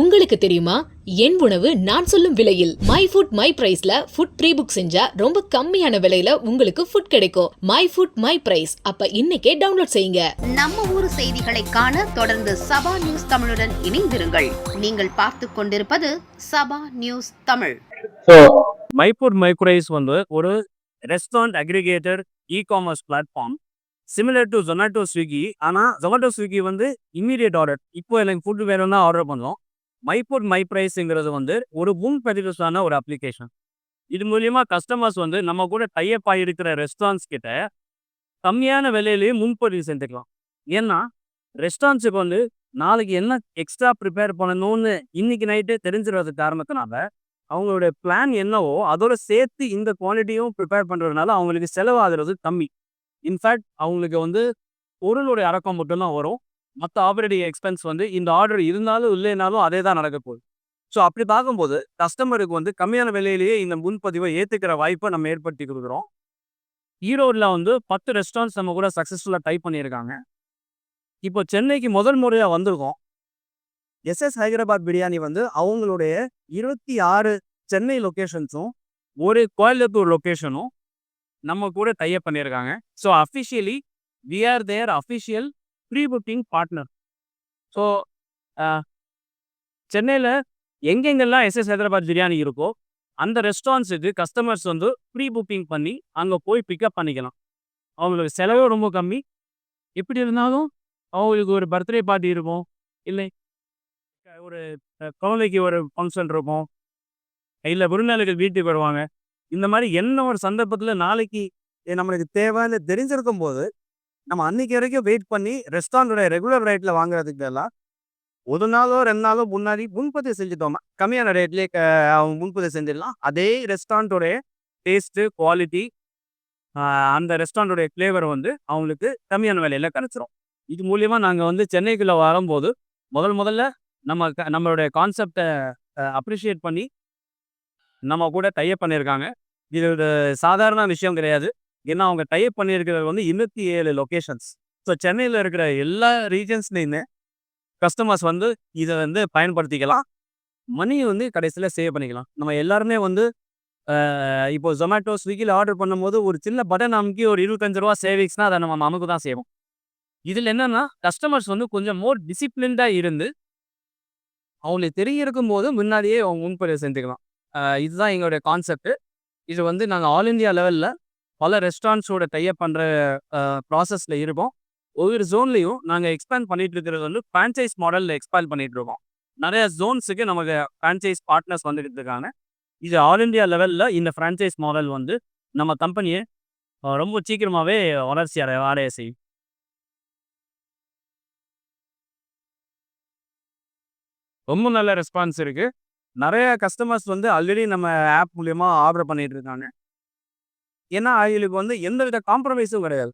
உங்களுக்கு தெரியுமா? என் உணவு நான் சொல்லும் விலையில் மை ஃபுட் மை பிரைஸ்ல ஃபுட் ப்ரீ புக் செஞ்சா ரொம்ப கம்மியான விலையில உங்களுக்கு ஃபுட் கிடைக்கும். மை ஃபுட் மை பிரைஸ் அப்ப இன்னைக்கே டவுன்லோட் செய்யுங்க. நம்ம ஊர் செய்திகளை காண தொடர்ந்து சபா நியூஸ் தமிழுடன் இணைந்திருங்கள். நீங்கள் பார்த்து கொண்டிருப்பது சபா நியூஸ் தமிழ். ஸோ மைப்பூர் மைக்ரைஸ் வந்து ஒரு restaurant aggregator e commerce platform similar to Zomato Swiggy ஆனால் ஜொமேட்டோ ஸ்விக்கி வந்து இம்மீடியட் ஆர்டர் இப்போ எனக்கு ஃபுட்டு வேணும்னா ஆர்டர் பண்ணோம் மைப்பூர் மை ப்ரைஸுங்கிறது வந்து ஒரு முன்பதிவுசான ஒரு அப்ளிகேஷன். இது மூலியமாக கஸ்டமர்ஸ் வந்து நம்ம கூட டைப் ஆகிருக்கிற ரெஸ்டாரண்ட்ஸ் கிட்ட கம்மியான விலையிலேயே முன்பதிவு செஞ்சுக்கலாம். ஏன்னா ரெஸ்டாரண்ட்ஸுக்கு வந்து நாளைக்கு என்ன எக்ஸ்ட்ரா ப்ரிப்பேர் பண்ணணும்னு இன்னைக்கு நைட்டே தெரிஞ்சிருவது காரணத்தினால அவங்களுடைய பிளான் என்னவோ அதோட சேர்த்து இந்த குவாலிட்டியும் ப்ரிப்பேர் பண்ணுறதுனால அவங்களுக்கு செலவாகிறது கம்மி. இன்ஃபேக்ட் அவங்களுக்கு வந்து பொருளுடைய அடக்கம் மட்டும்தான் வரும். மற்ற ஆப்ரேட்டிங் எக்ஸ்பென்ஸ் வந்து இந்த ஆர்டர் இருந்தாலும் இல்லைனாலும் அதே தான் நடக்க போகுது. ஸோ அப்படி பார்க்கும்போது கஸ்டமருக்கு வந்து கம்மியான விலையிலேயே இந்த முன்பதிவை ஏற்றுக்கிற வாய்ப்பை நம்ம ஏற்படுத்தி கொடுக்குறோம். ஈரோடில் வந்து பத்து ரெஸ்டாரண்ட்ஸ் நம்ம கூட சக்ஸஸ்ஃபுல்லாக டைப் பண்ணியிருக்காங்க. இப்போ சென்னைக்கு முதல் முறையாக வந்திருக்கோம். எஸ்எஸ் ஹைதராபாத் பிரியாணி வந்து அவங்களுடைய இருபத்தி ஆறு சென்னை லொக்கேஷன்ஸும் ஒரு கோயம்புத்தூர் லொக்கேஷனும் நம்ம கூட டைப் பண்ணியிருக்காங்க. So officially we are there official pre booking partner so சென்னையில் எங்கெங்கெல்லாம் எஸ்எஸ் ஹைதராபாத் பிரியாணி இருக்கோ அந்த ரெஸ்டாரண்ட்ஸுக்கு கஸ்டமர்ஸ் வந்து ப்ரீ புக்கிங் பண்ணி அங்கே போய் பிக்கப் பண்ணிக்கலாம். அவங்களுக்கு செலவே ரொம்ப கம்மி. எப்படி இருந்தாலும் அவங்களுக்கு ஒரு பர்த்டே பார்ட்டி இருக்கும். இல்லை ஒரு குழந்தைக்கு ஒரு ஃபங்க்ஷன் இருக்கும். இல்லை விருந்தாளிகள் வீட்டுக்கு வருவாங்க. இந்த மாதிரி என்ன ஒரு சந்தர்ப்பத்தில் நாளைக்கு நம்மளுக்கு நம்மளுக்கு இல்லை தெரிஞ்சிருக்கும் போது நம்ம அன்னைக்கு வரைக்கும் வெயிட் பண்ணி ரெஸ்டாரண்டோட ரெகுலர் ரேட்டில் வாங்குறதுக்கு எல்லாம் ஒரு நாளோ ரெண்டு நாளோ முன்னாடி முன்பதிவு செஞ்சுட்டோமா? கம்மியான ரேட்லேயே அவங்க முன்பதிவு செஞ்சிடலாம். அதே ரெஸ்டாரண்ட்டோடைய டேஸ்ட்டு குவாலிட்டி அந்த ரெஸ்டாரண்ட்டோடைய ஃப்ளேவர் வந்து அவங்களுக்கு கம்மியான விலையில் கிடச்சிரும். இது மூலயமா நாங்கள் வந்து சென்னைக்குள்ளே வரும்போது முதல் முதல்ல நம்ம க- நம்மளுடைய கான்செப்டை அப்ரிஷியேட் பண்ணி நம்ம கூட டைப் பண்ணியிருக்காங்க. இது ஒரு சாதாரண விஷயம் கிடையாது. ஏன்னா அவங்க டைப் பண்ணியிருக்கிறது வந்து இருபத்தி ஏழு லொக்கேஷன்ஸ் ஸோ சென்னையில் இருக்கிற எல்லா ரீஜன்ஸ்லேயுமே கஸ்டமர்ஸ் வந்து இதை வந்து பயன்படுத்திக்கலாம். மணி வந்து கடைசியில் சேவ் பண்ணிக்கலாம். நம்ம எல்லாருமே வந்து இப்போ ஜொமேட்டோ ஸ்விக்கியில் ஆர்டர் பண்ணும்போது ஒரு சின்ன பட்டன் அமுக்கி ஒரு இருபத்தஞ்சு ரூபா சேவிங்ஸ்னால் அதை நம்ம நமக்கு தான் செய்வோம். இதில் என்னென்னா கஸ்டமர்ஸ் வந்து கொஞ்சம் மோர் டிசிப்ளின்டாக இருந்து அவங்களுக்கு தெரியிருக்கும் போது முன்னாடியே அவங்க முன்பதிவு செஞ்சுக்கலாம். இதுதான் எங்களுடைய கான்செப்ட் இது வந்து நாங்கள் ஆல் இந்தியா லெவலில் பல ரெஸ்டாரண்ட்ஸோட டைப் பண்ணுற ப்ராசஸில் இருக்கும் ஒவ்வொரு ஜோன்லேயும் நாங்கள் எக்ஸ்பேண்ட் பண்ணிட்டு இருக்கிறது வந்து ஃப்ரான்ச்சைஸ் மாடலில் எக்ஸ்பேண்ட் பண்ணிட்டு இருக்கோம். நிறைய ஜோன்ஸுக்கு நமக்கு ஃப்ரான்ச்சைஸ் பார்ட்னர்ஸ் வந்துகிட்டு இருக்காங்க. இது ஆல் இந்தியா லெவலில் இந்த ஃப்ரான்ச்சைஸ் மாடல் வந்து நம்ம கம்பெனியை ரொம்ப சீக்கிரமாகவே வளர்ச்சி அடைய அடைய செய்யும். ரொம்ப நல்ல ரெஸ்பான்ஸ் இருக்குது நிறைய கஸ்டமர்ஸ் வந்து ஆல்ரெடி நம்ம ஆப் மூலயமா ஆர்டர் பண்ணிகிட்டு இருக்காங்க. ஏன்னா அவங்களுக்கு வந்து எந்த வித காம்ப்ரமைஸும் கிடையாது.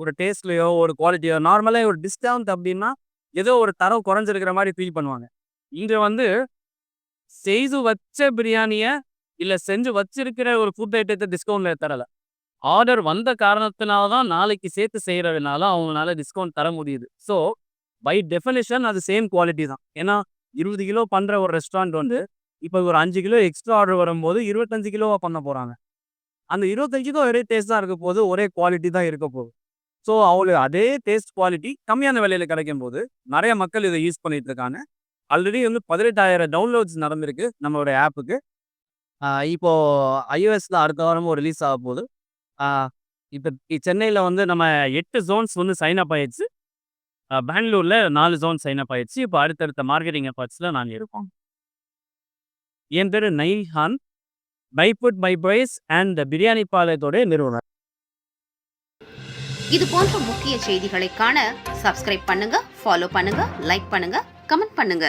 ஒரு டேஸ்ட்லையோ ஒரு குவாலிட்டியோ நார்மலாக ஒரு டிஸ்கவுண்ட் அப்படின்னா ஏதோ ஒரு தரம் குறைஞ்சிருக்கிற மாதிரி ஃபீல் பண்ணுவாங்க. இங்கே வந்து செய்து வச்ச பிரியாணியை இல்லை செஞ்சு வச்சிருக்கிற ஒரு ஃபுட் ஐட்டத்தை டிஸ்கவுண்ட்டில் தரல. ஆர்டர் வந்த காரணத்தினால தான் நாளைக்கு சேர்த்து செய்கிறதுனால அவங்களால டிஸ்கவுண்ட் தர முடியுது. ஸோ பை டெஃபினேஷன் அது சேம் குவாலிட்டி தான். ஏன்னா இருபது கிலோ பண்ணுற ஒரு ரெஸ்டாரண்ட் வந்து இப்போ ஒரு அஞ்சு கிலோ எக்ஸ்ட்ரா ஆர்டர் வரும்போது இருபத்தஞ்சு கிலோவாக பண்ண போகிறாங்க அந்த இருபத்தஞ்சுக்கும் ஒரே டேஸ்ட் தான் இருக்க போது ஒரே குவாலிட்டி தான் இருக்க போகுது. ஸோ அவளுக்கு அதே டேஸ்ட் குவாலிட்டி கம்மியான விலையில் கிடைக்கும் போது நிறைய மக்கள் இதை யூஸ் பண்ணிட்டு இருக்காங்க. ஆல்ரெடி வந்து பதினெட்டாயிரம் டவுன்லோட்ஸ் நடந்திருக்கு நம்மளுடைய ஆப்புக்கு இப்போ ஐஓஎஸ்ல அடுத்த வாரமும் ரிலீஸ் ஆக போகுது. இப்போ சென்னையில் வந்து நம்ம எட்டு ஜோன்ஸ் வந்து சைன் அப் ஆயிடுச்சு. பெங்களூர்ல நாலு ஜோன் சைன் அப் ஆயிடுச்சு. இப்போ அடுத்தடுத்த மார்க்கெட்டிங் எஃபர்ட்ஸில் நாங்கள் இருக்கோம். என் பேர் நைஹான். ஹான் பைபுட் பை பாய்ஸ் அண்ட் பிரியாணி பாளையத்தோட நிறுவனர். இது போன்ற முக்கிய செய்திகளை காண சப்ஸ்கிரைப் பண்ணுங்க ஃபாலோ பண்ணுங்க லைக் பண்ணுங்க கமெண்ட் பண்ணுங்க.